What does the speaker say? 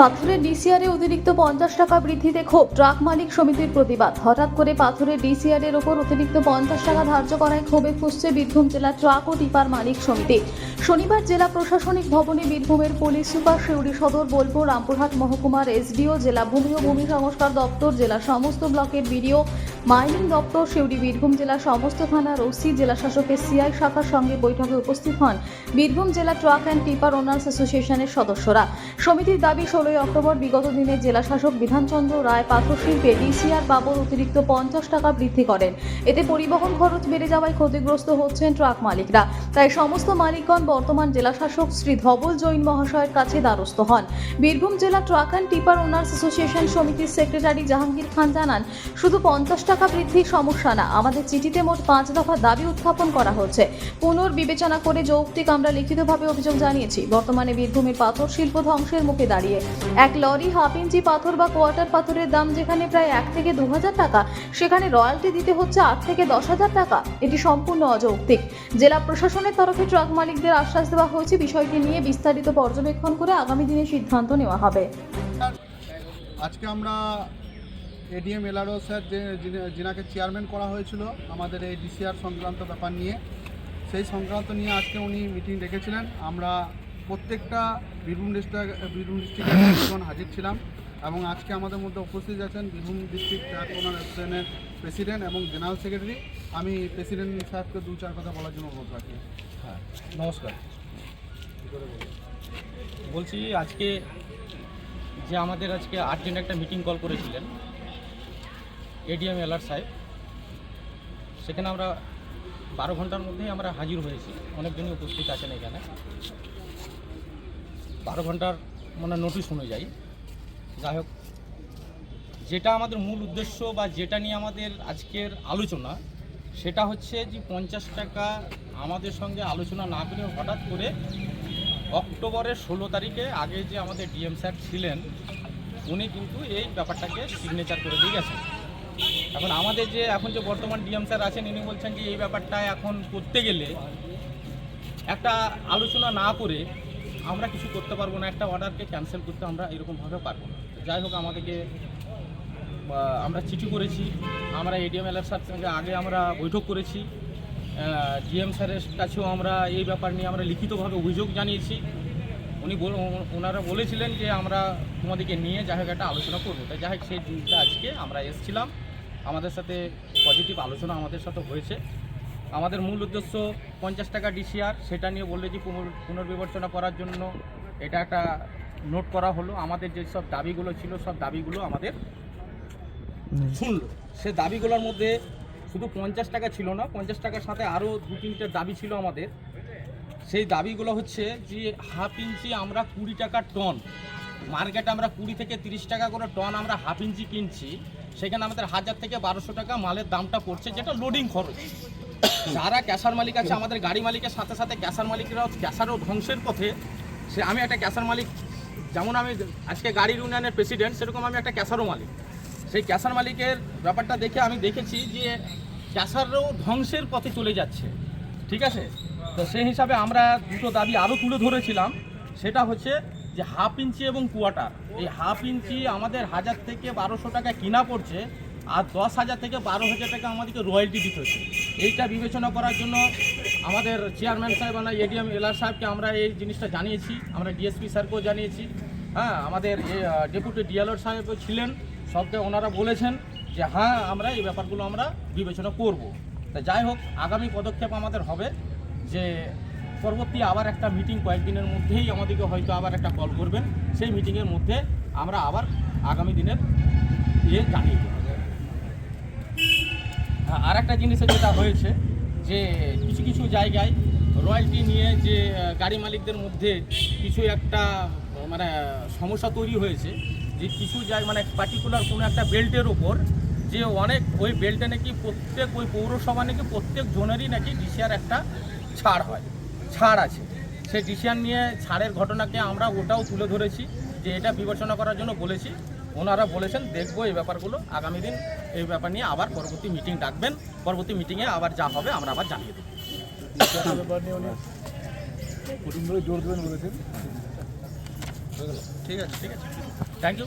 পাথরের ডিসিআরে অতিরিক্ত পঞ্চাশ টাকা বৃদ্ধিতে ক্ষোভ। ট্রাক মালিক সমিতির প্রতিবাদ। হঠাৎ করে পাথরের ডিসিআর এর ওপর অতিরিক্ত পঞ্চাশ টাকা ধার্য করায় ক্ষোভে ফুসছে বীরভূম জেলা ট্রাক ও টিপার মালিক সমিতি। শনিবার জেলা প্রশাসনিক ভবনে বীরভূমের পুলিশ সুপার শিউরি সদর, বোলপুর, রামপুরহাট মহকুমার এসডিও, জেলা ভূমি ও ভূমি সংস্কার দপ্তর জেলা সমস্ত ব্লকের বিডিও মাইনিং দপ্তর শিউড়ি বীরভূম জেলা সমস্ত থানার ওসি, জেলা শাসকের সিআই শাখার সঙ্গে বৈঠকে উপস্থিত হন বীরভূম জেলা ট্রাক অ্যান্ড টিপার ওনার্স অ্যাসোসিয়েশনের সদস্যরা। সমিতির দাবি, ষোলোই অক্টোবর বিগত দিনে জেলা শাসক বিধানচন্দ্র রায় পাথর শিল্পে ডিসিআর বাবদ অতিরিক্ত পঞ্চাশ টাকা বৃদ্ধি করেন। এতে পরিবহন খরচ বেড়ে যাওয়ায় ক্ষতিগ্রস্ত হচ্ছেন ট্রাক মালিকরা। তাই সমস্ত মালিকগণ বর্তমান জেলা শাসক শ্রী ধবল জৈন মহাশয়ের কাছে দ্বারস্থ হন। বীরভূম জেলা truck and tipper owners association সমিতির সেক্রেটারি জাহাঙ্গীর খান জানান, শুধু পঞ্চাশ টাকা বৃদ্ধির সমস্যা না। আমাদের চিঠিতে মোট পাঁচ দফা দাবি উত্থাপন করা হচ্ছে। পুনর্বিবেচনা করে যৌক্তিক আমরা লিখিতভাবে অভিযোগ জানিয়েছি। বর্তমানে বীরভূমের পাথর শিল্প ধ্বংসের মুখে দাঁড়িয়ে। এক লরি, হাফ ইঞ্চি পাথর বা কোয়ার্টার পাথরের দাম যেখানে প্রায় এক থেকে দু হাজার টাকা, সেখানে রয়্যালটি দিতে হচ্ছে আট থেকে দশ হাজার টাকা। এটি সম্পূর্ণ অযৌক্তিক। জেলা প্রশাসনের তরফে ট্রাক মালিকদের আশ্বাস দেওয়া হয়েছে। বিষয়টি নিয়ে বিস্তারিত পর্যবেক্ষণ করে আগামী দিনে সিদ্ধান্ত নেওয়া হবে। আজকে আমরা এডিএম এলআরও স্যার যে যিনি- যিনাকে চেয়ারম্যান করা হয়েছিল আমাদের এই ডিসিআর সংক্রান্ত ব্যাপার নিয়ে, সেই সংক্রান্ত নিয়ে আজকে উনি মিটিং ডেকেছিলেন। আমরা প্রত্যেকটা বীরভূম ডিস্ট্রিক্ট, বীরভূম ডিস্ট্রিক্টের হাজির ছিলাম এবং আজকে আমাদের মধ্যে উপস্থিত আছেন বীরভূম ডিস্ট্রিক্ট ট্রাক ওনার অ্যাসোসিয়েশনের প্রেসিডেন্ট এবং জেনারেল সেক্রেটারি। আমি প্রেসিডেন্ট সাহেবকে দু চার কথা বলার জন্য অনুরোধ রাখি। হ্যাঁ নমস্কার। বলছি আজকে যে আমাদের আজকে আর্জেন্ট একটা মিটিং কল করেছিলেন এডিএম এলআর সাহেব। সেখানে আমরা বারো ঘণ্টার মধ্যেই আমরা হাজির হয়েছি। অনেকজনই উপস্থিত আছেন এখানে। বারো ঘণ্টার মানে নোটিশ অনুযায়ী। যাই হোক, যেটা আমাদের মূল উদ্দেশ্য বা যেটা নিয়ে আমাদের আজকের আলোচনা, সেটা হচ্ছে যে পঞ্চাশ টাকা আমাদের সঙ্গে আলোচনা না করে হঠাৎ করে অক্টোবরের ষোলো তারিখে আগে যে আমাদের ডিএম স্যার ছিলেন, উনি কিন্তু এই ব্যাপারটাকে সিগনেচার করে দিয়ে গেছেন। এখন আমাদের যে, এখন যে বর্তমান ডিএম স্যার আছেন, ইনি বলছেন যে এই ব্যাপারটা এখন করতে গেলে একটা আলোচনা না করে আমরা কিছু করতে পারব না, একটা অর্ডারকে ক্যান্সেল করতে আমরা এরকমভাবে পারব না। যাই হোক, আমাদেরকে আমরা চিঠি করেছি, আমরা এডিএম এলআর স্যার সঙ্গে আগে আমরা বৈঠক করেছি ডিএম স্যারের কাছেও আমরা এই ব্যাপার নিয়ে আমরা লিখিতভাবে অভিযোগ জানিয়েছি। উনি ওনারা বলেছিলেন যে আমরা তোমাদেরকে নিয়ে যাই হোক, একটা আলোচনা করব। তাই যাই হোক, সেই দিনটা আজকে আমরা এসেছিলাম। আমাদের সাথে পজিটিভ আলোচনা আমাদের সাথে হয়েছে। আমাদের মূল উদ্দেশ্য পঞ্চাশ টাকা ডিসিআর সেটা নিয়ে বললে যে পুনর- পুনর্বিবেচনা করার জন্য এটা একটা নোট করা হলো। আমাদের যে সব দাবিগুলো ছিল, সব দাবিগুলো আমাদের শুনলো। সে দাবিগুলোর মধ্যে শুধু পঞ্চাশ টাকা ছিল না, পঞ্চাশ টাকার সাথে আরও দু তিনটে দাবি ছিল আমাদের। সেই দাবিগুলো হচ্ছে যে হাফ ইঞ্চি আমরা কুড়ি টাকা টন মার্কেটে আমরা কুড়ি থেকে তিরিশ টাকা করে টন আমরা হাফ ইঞ্চি কিনছি। সেখানে আমাদের হাজার থেকে বারোশো টাকা মালের দামটা পড়ছে, যেটা লোডিং খরচ। যারা ক্যাশার মালিক আছে, আমাদের গাড়ি মালিকের সাথে সাথে ক্যাশার মালিকরাও ক্যাশারও ধ্বংসের পথে। সে আমি একটা ক্যাশার মালিক, যেমন আমি আজকে গাড়ির ইউনিয়নের প্রেসিডেন্ট সেরকম আমি একটা ক্যাশারও মালিক। সেই ক্যাশার মালিকের ব্যাপারটা দেখে আমি দেখেছি যে ক্যাশারও ধ্বংসের পথে চলে যাচ্ছে। ঠিক আছে? তো সেই হিসাবে আমরা দুটো দাবি আরও তুলে ধরেছিলাম। সেটা হচ্ছে যে হাফ ইঞ্চি এবং কোয়ার্টার এই হাফ ইঞ্চি আমাদের হাজার থেকে বারোশো টাকা কিনা পড়ছে, আর দশ হাজার থেকে বারো হাজার টাকা আমাদেরকে রয়্যালটি দিতে হচ্ছে। এইটা বিবেচনা করার জন্য আমাদের চেয়ারম্যান সাহেব মানে এডিএম এলআর সাহেবকে আমরা এই জিনিসটা জানিয়েছি, আমরা ডিএসপি স্যারকেও জানিয়েছি। হ্যাঁ আমাদের ডেপুটি ডিএলআর সাহেবও ছিলেন, সবকে ওনারা বলেছেন যে হ্যাঁ আমরা এই ব্যাপারগুলো আমরা বিবেচনা করব। তা যাই হোক, আগামী পদক্ষেপ আমাদের হবে যে পরবর্তী আবার একটা মিটিং কয়েকদিনের মধ্যেই আমাদেরকে হয়তো আবার একটা কল করবেন। সেই মিটিংয়ের মধ্যে আমরা আবার আগামী দিনের ইয়ে জানিয়ে দেবো। হ্যাঁ, আর একটা জিনিসে যেটা হয়েছে যে কিছু কিছু জায়গায় রয়্যালটি নিয়ে যে গাড়ি মালিকদের মধ্যে কিছু একটা মানে সমস্যা তৈরি হয়েছে যে কিছু জায়গায় মানে পার্টিকুলার কোনো একটা বেল্টের ওপর যে অনেক ওই বেল্টে নাকি প্রত্যেক ওই পৌরসভা নাকি প্রত্যেক জনেরই নাকি ডিসিআর একটা ছাড় হয়। ছাড় আছে। সেই ডিসিআর নিয়ে ছাড়ের ঘটনাকে আমরা ওটাও তুলে ধরেছি যে এটা বিবেচনা করার জন্য বলেছি। ওনারা বলেছেন দেখব এই ব্যাপারগুলো আগামী দিন এই ব্যাপার নিয়ে আবার পরবর্তী মিটিং ডাকবেন। পরবর্তী মিটিংয়ে আবার যা হবে আমরা আবার জানিয়ে দেবো। জোর দেবেন বলেছেন। ঠিক আছে ঠিক আছে। Thank you